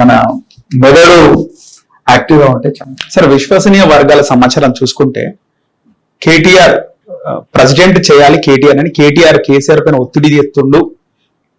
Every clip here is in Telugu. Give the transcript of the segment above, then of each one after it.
మన మెదడు యాక్టివ్గా ఉంటే సార్ విశ్వసనీయ వర్గాల సమాచారం చూసుకుంటే కేటీఆర్ ప్రెసిడెంట్ చేయాలి కేటీఆర్ అని. కేటీఆర్ కేసీఆర్ పైన ఒత్తిడి తెస్తుండు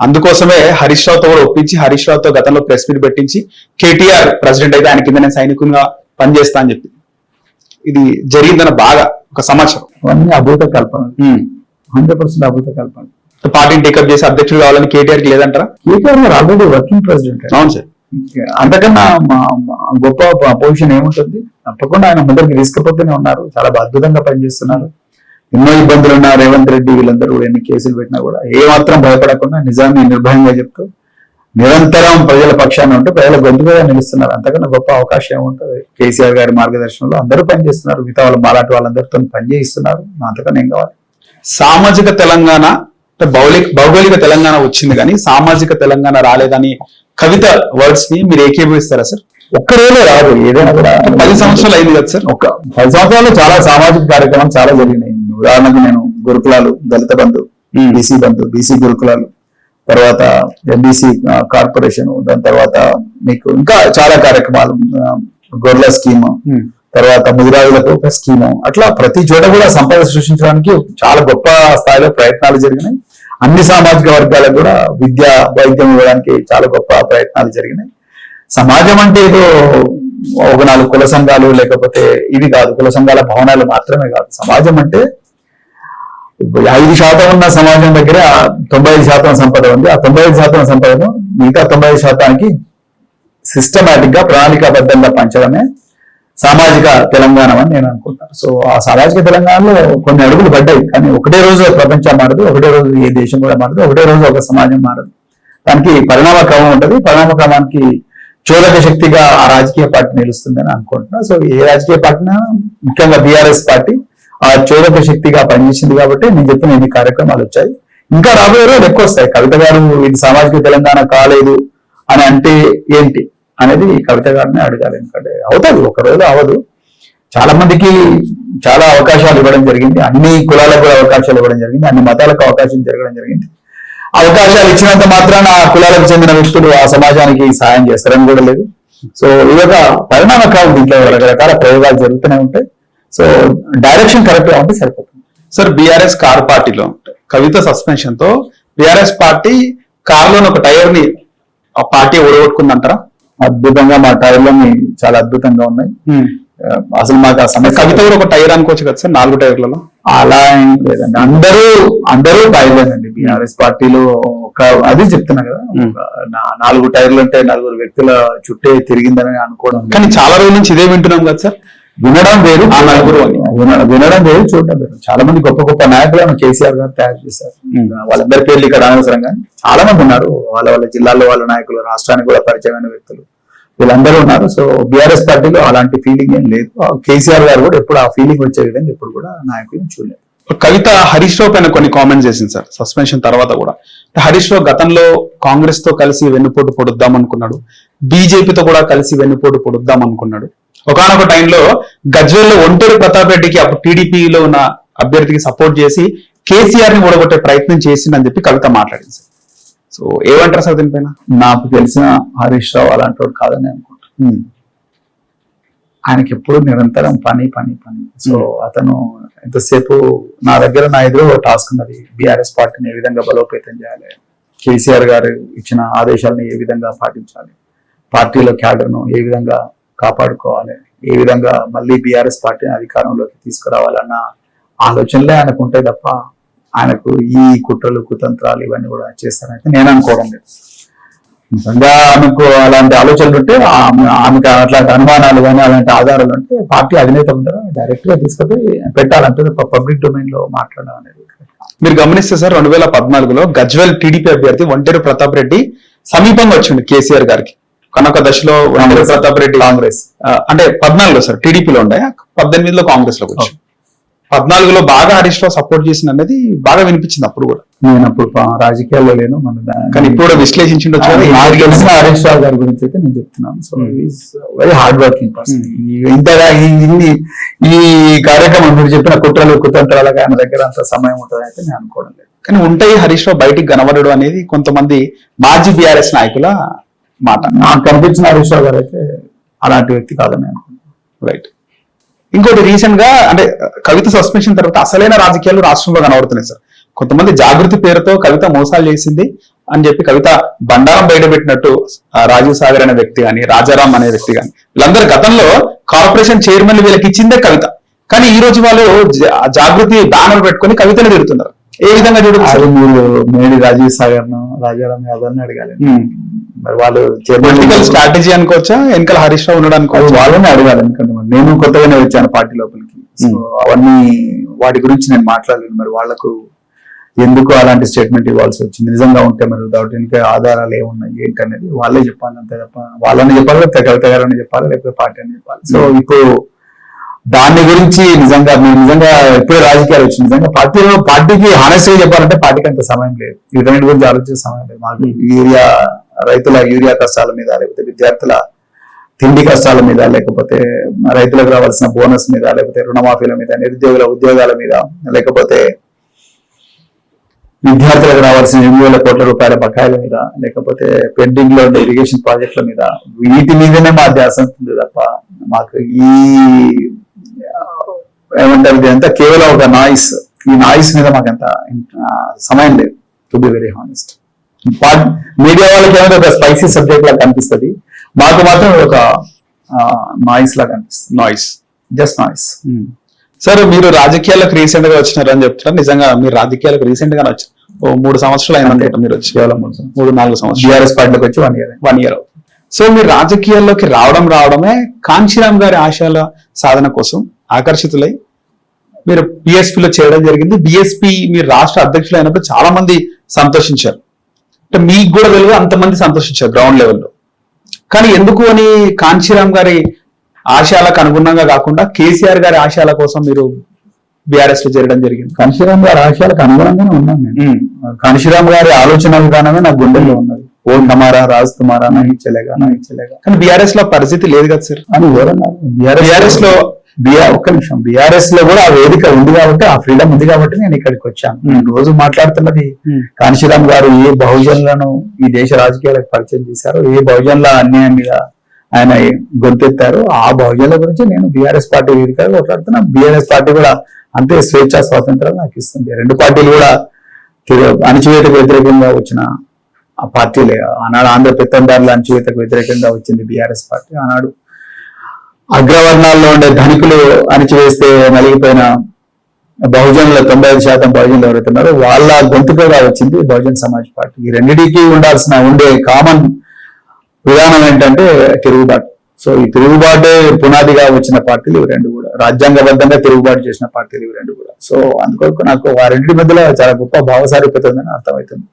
అందుకోసమే హరీష్ రావుతో కూడా ఒప్పించి హరీష్ రావుతో గతంలో ప్రెస్ మీట్ పెట్టించి కేటీఆర్ ప్రెసిడెంట్ అయితే ఆయన కింద నేను సైనికునిగా పనిచేస్తా అని చెప్పి. ఇది జరిగిందన్న బాగా ఒక సమాచారం. అవన్నీ అభూత కల్పన. హండ్రెడ్ పర్సెంట్ అభూత కల్పన. పార్టీని టేకప్ చేసి అధ్యక్షుడు కావాలని కేటీఆర్కి లేదంటారా? కేటీఆర్ ఆల్రెడీ వర్కింగ్ ప్రెసిడెంట్ అవును సార్. అంతకన్నా గొప్ప పొజిషన్ ఏముంటుంది? తప్పకుండా ఆయన ముందరికి తీసుకుపోతూనే ఉన్నారు. చాలా అద్భుతంగా పనిచేస్తున్నారు. ఎన్నో ఇబ్బందులు ఉన్నా రేవంత్ రెడ్డి వీళ్ళందరూ కూడా ఎన్ని కేసులు పెట్టినా కూడా ఏ మాత్రం భయపడకుండా నిజాన్ని నిర్భయంగా చెప్తూ నిరంతరం ప్రజల పక్షాన ఉంటూ ప్రజల గొంతుగా నిలుస్తున్నారు. అంతకన్నా గొప్ప అవకాశం ఏముంటుంది? కేసీఆర్ గారి మార్గదర్శనంలో అందరూ పనిచేస్తున్నారు. మిగతా వాళ్ళు మాలాంటి వాళ్ళందరితో పనిచేయిస్తున్నారు. అంతకన్నా ఏం కావాలి? సామాజిక తెలంగాణ అంటే భౌలిక భౌగోళిక తెలంగాణ వచ్చింది కానీ సామాజిక తెలంగాణ రాలేదని కవిత వర్డ్స్ని మీరు ఏకీభవిస్తారా సార్ ఒక్క రోజే రాదు ఏదైనా కూడా పది సంవత్సరాలు అయింది కదా సార్ ఒక పది సంవత్సరాల్లో చాలా సామాజిక కార్యక్రమాలు చాలా జరిగినాయి. ఉదాహరణకు నేను గురుకులాలు దళిత బంధు. బీసీ బంధు బీసీ గురుకులాలు తర్వాత ఎంబీసీ కార్పొరేషన్ దాని తర్వాత మీకు ఇంకా చాలా కార్యక్రమాలు గొర్రెల స్కీమ్ ఉమ్. తర్వాత ముదిరాజులకు ఒక స్కీము అట్లా ప్రతి చోట కూడా సంపద సృష్టించడానికి చాలా గొప్ప స్థాయిలో ప్రయత్నాలు జరిగినాయి. అన్ని సామాజిక వర్గాలకు కూడా విద్య వైద్యం ఇవ్వడానికి చాలా గొప్ప ప్రయత్నాలు జరిగినాయి. సమాజం అంటే ఏదో ఒక నాలుగు కుల సంఘాలు లేకపోతే ఇది కాదు కుల సంఘాల భవనాలు మాత్రమే కాదు. సమాజం అంటే ఐదు శాతం ఉన్న సమాజం దగ్గర తొంభై ఐదు శాతం సంపద ఉంది. ఆ తొంభై ఐదు శాతం సంపదను మిగతా తొంభై ఐదు శాతానికి సిస్టమేటిక్గా ప్రణాళికాబద్ధంగా పంచడమే సామాజిక తెలంగాణ అని నేను అనుకుంటాను. సో ఆ సామాజిక తెలంగాణలో కొన్ని అడుగులు పడ్డాయి. కానీ ఒకటే రోజు ప్రపంచం మారదు ఒకటే రోజు ఏ దేశం కూడా మారదు ఒకటే రోజు ఒక సమాజం మారదు. దానికి పరిణామ క్రమం ఉంటుంది. పరిణామ క్రమానికి చోదక శక్తిగా ఆ రాజకీయ పార్టీ నిలుస్తుందని అనుకుంటున్నా. సో ఏ రాజకీయ పార్టీ ముఖ్యంగా బీఆర్ఎస్ పార్టీ ఆ చోదక శక్తిగా పనిచేసింది కాబట్టి నేను చెప్పిన ఎన్ని కార్యక్రమాలు వచ్చాయి. ఇంకా రాబోయే రోజులు ఎక్కువ వస్తాయి. కవిత గారు ఇది సామాజిక తెలంగాణ కాలేదు అని అంటే ఏంటి? అనేది కవిత గారిని అడగాలి. ఎందుకంటే అవుతుంది ఒక రోజు అవదు. చాలా మందికి చాలా అవకాశాలు ఇవ్వడం జరిగింది. అన్ని కులాలకు కూడా అవకాశాలు ఇవ్వడం జరిగింది. అన్ని మతాలకు అవకాశం జరగడం జరిగింది. అవకాశాలు ఇచ్చినంత మాత్రాన ఆ కులాలకు చెందిన వ్యక్తులు ఆ సమాజానికి సాయం చేస్తారని కూడా లేదు. సో ఇది ఒక పరిణామ కాలం దీంట్లో రకరకాల ప్రయోగాలు జరుగుతూనే ఉంటాయి. సో డైరెక్షన్ కరెక్ట్గా ఉంటే సరిపోతుంది. సార్ బీఆర్ఎస్ కార్ పార్టీలో కవిత సస్పెన్షన్తో బీఆర్ఎస్ పార్టీ కారులోని ఒక టైర్ని ఆ పార్టీ ఓడగొట్టుకుందంటారా అద్భుతంగా మా టైర్లన్నీ చాలా అద్భుతంగా ఉన్నాయి. అసలు మాకు ఆ సమస్య కవిత కూడా ఒక టైర్ అనుకోవచ్చు కదా సార్ నాలుగు టైర్లలో? అలా ఏం లేదండి. అందరూ అందరూ టైర్లేనండి బీఆర్ఎస్ పార్టీలో ఒక అది చెప్తున్నా కదా నాలుగు టైర్లు అంటే నలుగురు వ్యక్తుల చుట్టే తిరిగిందని అనుకోవడం. కానీ చాలా రోజుల నుంచి ఇదే వింటున్నాం కదా సార్. వినడం వేరు. వినడం వేరు చూడడం వేరు. చాలా మంది గొప్ప గొప్ప నాయకులను కేసీఆర్ గారు తయారు చేశారు. వాళ్ళందరి పేర్లు ఇక్కడ అనవసరం కానీ చాలా మంది ఉన్నారు. వాళ్ళ వాళ్ళ జిల్లాల్లో వాళ్ళ నాయకులు రాష్ట్రానికి కూడా పరిచయమైన వ్యక్తులు వీళ్ళందరూ ఉన్నారు. సో బీఆర్ఎస్ పార్టీలో అలాంటి ఫీలింగ్ ఏం లేదు. కేసీఆర్ గారు కూడా ఎప్పుడు ఆ ఫీలింగ్ వచ్చే విధంగా ఎప్పుడు కూడా నాయకులను చూడలేదు. కవిత హరీష్ రావు పైన కొన్ని కామెంట్స్ చేసింది సార్. సస్పెన్షన్ తర్వాత కూడా. హరీష్ రావు గతంలో కాంగ్రెస్తో కలిసి వెన్నుపోటు పొడుద్దాం అనుకున్నాడు బీజేపీతో కూడా కలిసి వెన్నుపోటు పొడుద్దాం అనుకున్నాడు ఒకనొక టైంలో గజ్వేల్లో ఒంటరి ప్రతాప్ రెడ్డికి అప్పుడు టీడీపీలో ఉన్న అభ్యర్థికి సపోర్ట్ చేసి కేసీఆర్ని ఓడగొట్టే ప్రయత్నం చేసిందని చెప్పి కవిత మాట్లాడింది. సార్ సో ఏమంటారు సార్ దీనిపైన? నాకు తెలిసిన హరీష్ రావు అలాంటి వాడు కాదని ఉమ్, ఆయనకి ఎప్పుడు నిరంతరం పని పని పని. So Hmm. అతను ఎంతసేపు నా దగ్గర నా ఎదురు టాస్క్ ఉన్నది. బీఆర్ఎస్ పార్టీని ఏ విధంగా బలోపేతం చేయాలి? కేసీఆర్ గారు ఇచ్చిన ఆదేశాలను ఏ విధంగా పాటించాలి? పార్టీలో క్యాడర్ను ఏ విధంగా కాపాడుకోవాలి. ఏ విధంగా మళ్ళీ బీఆర్ఎస్ పార్టీని అధికారంలోకి తీసుకురావాలన్న ఆలోచనలే ఆయనకు ఉంటాయి తప్ప ఆయనకు ఈ కుట్రలు కుతంత్రాలు ఇవన్నీ కూడా చేస్తారని నేను అనుకోవడం లేదు. నిజంగా ఆమెకు అలాంటి ఆలోచనలు ఉంటే ఆమె- ఆమెకు అట్లాంటి అనుమానాలు కానీ అలాంటి ఆధారాలు ఉంటే పార్టీ అధినేత ఉందా డైరెక్ట్గా తీసుకుపోయి పెట్టాలంటే పబ్లిక్ డొమైన్లో మాట్లాడడం అనేది. మీరు గమనిస్తే సార్ రెండు వేల పద్నాలుగులో గజ్వెల్ టీడీపీ అభ్యర్థి ఒంటరి ప్రతాప్ రెడ్డి సమీపంగా వచ్చింది కేసీఆర్ గారికి. కనొక దశలో ప్రతాప్ రెడ్డి కాంగ్రెస్. అంటే పద్నాలుగులో సార్ టీడీపీలో ఉండే. పద్దెనిమిదిలో కాంగ్రెస్లోకి వచ్చి పద్నాలుగులో బాగా హరీష్ రావు సపోర్ట్ చేసిన అనేది బాగా వినిపించింది అప్పుడు కూడా. నేను అప్పుడు రాజకీయాల్లో లేను మన కానీ ఇప్పుడు కూడా విశ్లేషించుండొచ్చు నాకు తెలిసిన హరీష్ రావు గారి గురించి అయితే నేను చెప్తున్నాను. So. Is very hard working person ఇంతగా ఈ- ఇన్ని ఈ కార్యక్రమం మీరు చెప్పిన కుట్రలు కుతంత్రాలకు ఆయన దగ్గర అంత సమయం ఉంటుంది అయితే నేను అనుకోవడం లేదు. కానీ ఉంటాయి హరీష్ రావు బయటికి కనబడడం అనేది కొంతమంది మాజీ బీఆర్ఎస్ నాయకుల మాట. నాకు కనిపించిన హరీష్ రావు గారు అయితే అలాంటి వ్యక్తి కాదని అనుకుంటున్నాను. రైట్ ఇంకోటి రీసెంట్గా అంటే కవిత సస్పెన్షన్ తర్వాత అసలైన రాజకీయాలు రాష్ట్రంలో కనబడుతున్నాయి సార్. కొంతమంది జాగృతి పేరుతో కవిత మోసాలు చేసింది అని చెప్పి కవిత బండారం బయట పెట్టినట్టు రాజీవ్ సాగర్ అనే వ్యక్తి కానీ రాజారాం అనే వ్యక్తి కానీ వీళ్ళందరూ గతంలో కార్పొరేషన్ చైర్మన్ వీళ్ళకి ఇచ్చిందే కవిత. కానీ ఈ రోజు వాళ్ళు జాగృతి బ్యానర్ పెట్టుకొని కవితను తిడుతున్నారు. ఏ విధంగా చూడు అది మీరు మేడి రాజీవ్ సాగర్ను రాజారాం యాదవ్ని అడగాలి మరి వాళ్ళు పొలిటికల్ స్ట్రాటజీ అనుకోవచ్చా వెనకాల హరీష్ రావు ఉన్నాడు అనుకోవచ్చా వాళ్ళని అడగాలి ఎందుకంటే నేను కొత్తగానే వచ్చాను పార్టీ లోపలికి సో అవన్నీ వాటి గురించి నేను మాట్లాడలేను మరి వాళ్ళకు ఎందుకు అలాంటి స్టేట్మెంట్ ఇవ్వాల్సి వచ్చింది నిజంగా ఉంటే మరి దానికి ఆధారాలు ఏమున్నాయి ఏంటి అనేది వాళ్ళే చెప్పాలి అంతే తప్ప వాళ్ళని చెప్పాలి లేకపోతే కవిత గారని చెప్పాలి లేకపోతే పార్టీ అని చెప్పాలి సో ఇప్పుడు దాని గురించి నిజంగా మీరు నిజంగా ఎప్పుడే రాజకీయాలు వచ్చి నిజంగా పార్టీలో పార్టీకి హానెస్ట్గా చెప్పాలంటే పార్టీకి అంత సమయం లేదు. వీటన్నిటి గురించి ఆలోచించే సమయం లేదు. మాకు యూరియా రైతుల యూరియా కష్టాల మీద లేకపోతే విద్యార్థుల తిండి కష్టాల మీద లేకపోతే రైతులకు రావాల్సిన బోనస్ మీద లేకపోతే రుణమాఫీల మీద నిరుద్యోగుల ఉద్యోగాల మీద లేకపోతే విద్యార్థులకు రావాల్సిన ఎనిమిది వేల కోట్ల రూపాయల బకాయిల మీద లేకపోతే పెండింగ్లో ఉన్న ఇరిగేషన్ ప్రాజెక్టుల మీద వీటి మీదనే మా ధ్యాస ఉంటుంది తప్ప మాకు ఈ ఏమంటారు ఇదంతా కేవలం ఒక నాయిస్ ఈ నాయిస్ మీద మాకు అంత ఆ, సమయం లేదు to be very honest media వాళ్ళకి ఏమైనా ఒక స్పైసీ సబ్జెక్ట్ లాగా కనిపిస్తుంది. మాకు మాత్రం ఒక నాయిస్ లాగా కనిపిస్తుంది. నాయిస్ జస్ట్ నాయిస్ సార్ మీరు రాజకీయాలకు రీసెంట్గా వచ్చినారని చెప్తున్నారు. నిజంగా మీరు రాజకీయాలకు రీసెంట్గా వచ్చారు మూడు సంవత్సరాలు అయిందనుకుంటా మీరు వచ్చి. కేవలం మూడు నాలుగు సంవత్సరాలు. బీఆర్ఎస్ పార్టీలోకి వచ్చి one year one year so మీరు రాజకీయాల్లోకి రావడం రావడమే కాంచీరామ్ గారి ఆశయాల సాధన కోసం ఆకర్షితులై మీరు BSP లో చేయడం జరిగింది. బిఎస్పి మీరు రాష్ట్ర అధ్యక్షులు అయినప్పుడు చాలా మంది సంతోషించారు. అంటే మీకు కూడా తెలియదు అంతమంది సంతోషించారు గ్రౌండ్ లెవెల్లో. కానీ ఎందుకు అని కాంచీరామ్ గారి ఆశయాలకు అనుగుణంగా కాకుండా కేసీఆర్ గారి ఆశయాల కోసం మీరు బీఆర్ఎస్లో చేరడం జరిగింది. కాంశీరామ్ గారి ఆశయాలకు అనుగుణంగానే ఉన్నాను నేను. కాంశీరామ్ గారి ఆలోచన విధానమే నా గుండెల్లో ఉన్నది. ఓ హమారా రాజ్ తుమారా నహి చలేగా నహి చలేగా కానీ బీఆర్ఎస్లో పరిస్థితి లేదు కదా సార్? అని ఎవరన్నారు బీఆర్ఎస్లో బిఆర్ ఒక్క నిమిషం. బీఆర్ఎస్లో కూడా ఆ వేదిక ఉంది కాబట్టి ఆ ఫ్రీడమ్ ఉంది కాబట్టి నేను ఇక్కడికి వచ్చాను. నేను రోజు మాట్లాడుతున్నది Hmm. కాంశీరామ్ గారు ఏ బహుజనులను ఈ దేశ రాజకీయాలకు పరిచయం చేశారో ఏ బహుజనుల అన్యాయం మీద ఆయన గొంతెత్తారో ఆ బహుజనుల గురించి నేను బీఆర్ఎస్ పార్టీ వేదికగా కొట్లాడుతున్నా. బీఆర్ఎస్ పార్టీ కూడా అంతే స్వేచ్ఛ స్వాతంత్రాలు నాకు ఇస్తుంది. రెండు పార్టీలు కూడా అణచివేతకు వ్యతిరేకంగా వచ్చిన ఆ పార్టీలే. ఆనాడు ఆంధ్ర పెత్తందారుల అణచివేతకు వ్యతిరేకంగా వచ్చింది బీఆర్ఎస్ పార్టీ. ఆనాడు అగ్రవర్ణాల్లో ఉండే ధనికులు అణిచివేస్తే నలిగిపోయిన బహుజనుల తొంభై ఐదు శాతం బహుజనులు ఎవరైతున్నారో వాళ్ళ గొంతుకగా వచ్చింది బహుజన్ సమాజ్ పార్టీ. ఈ రెండింటికి ఉండాల్సిన ఉండే కామన్ విధానం ఏంటంటే తిరుగుబాటు. సో ఈ తిరుగుబాటే పునాదిగా వచ్చిన పార్టీలు ఇవి రెండు కూడా. రాజ్యాంగబద్ధంగా తిరుగుబాటు చేసిన పార్టీలు ఇవి రెండు కూడా. సో అందుకొరకు నాకు వారింటి మధ్యలో చాలా గొప్ప భావసారూప్యతుందని అర్థమవుతుంది.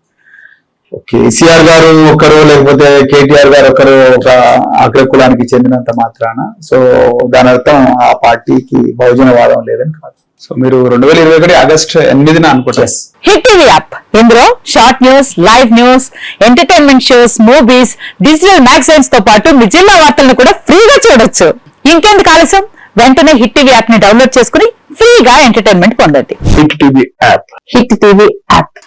కేసీఆర్ గారు ఒకరు లేకపోతే కేటీఆర్ గారు ఒకరు ఒక అగ్ర కులానికి చెందినంత మాత్రాన. సో దాని అర్థం ఆ పార్టీకి బహుజనవాదం లేదని కాదు. సో మీరు రెండు వేల ఇరవై ఒకటి ఆగస్ట్ ఎనిమిదిన అనుకుంటారు. హిట్ టీవీ యాప్ ఇందులో short news live news entertainment shows movies digital మ్యాగజైన్స్తో పాటు మీ జిల్లా వార్తలను కూడా ఫ్రీగా చూడొచ్చు. ఇంకెందుకు ఆలస్యం? వెంటనే హిట్ టీవీ యాప్ని డౌన్లోడ్ చేసుకుని ఫ్రీగా ఎంటర్టైన్మెంట్ పొందండి. Hit TV app hit TV app